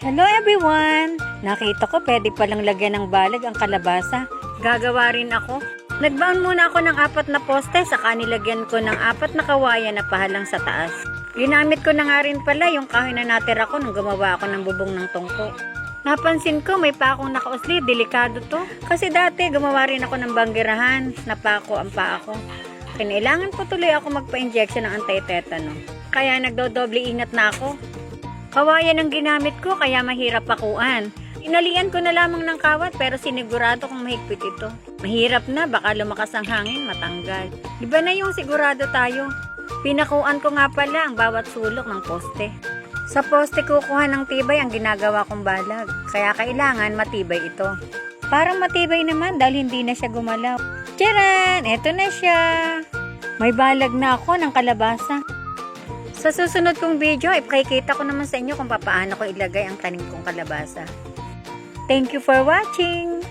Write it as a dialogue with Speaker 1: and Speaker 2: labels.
Speaker 1: Hello everyone! Nakita ko pwede palang lagyan ng balag ang kalabasa. Gagawa rin ako. Nagbaon muna ako ng apat na poste saka nilagyan ko ng apat na kawayan na pahalang sa taas. Ginamit ko na nga rin pala yung kahoy na natira ko nung gumawa ako ng bubong ng tungko. Napansin ko may pakong nakausli, delikado to. Kasi dati gumawa rin ako ng banggirahan, napako ang paa ko. Kinailangan po tuloy ako magpa-injection ng anti-tetano. Kaya nagdodoble ingat na ako. Kawayan ang ginamit ko kaya mahirap pakuan. Inalian ko na lamang ng kawat pero sinigurado kong mahigpit ito. Mahirap na, baka lumakas ang hangin, matanggal. Iba na yung sigurado tayo. Pinakuan ko nga pala ang bawat sulok ng poste. Sa poste kukuha ng tibay ang ginagawa kong balag. Kaya kailangan matibay ito. Parang matibay naman dahil hindi na siya gumalaw. Tcharan! Eto na siya! May balag na ako ng kalabasa. Sa susunod kong video, ipakikita ko naman sa inyo kung paano ko ilagay ang tanim kong kalabasa. Thank you for watching!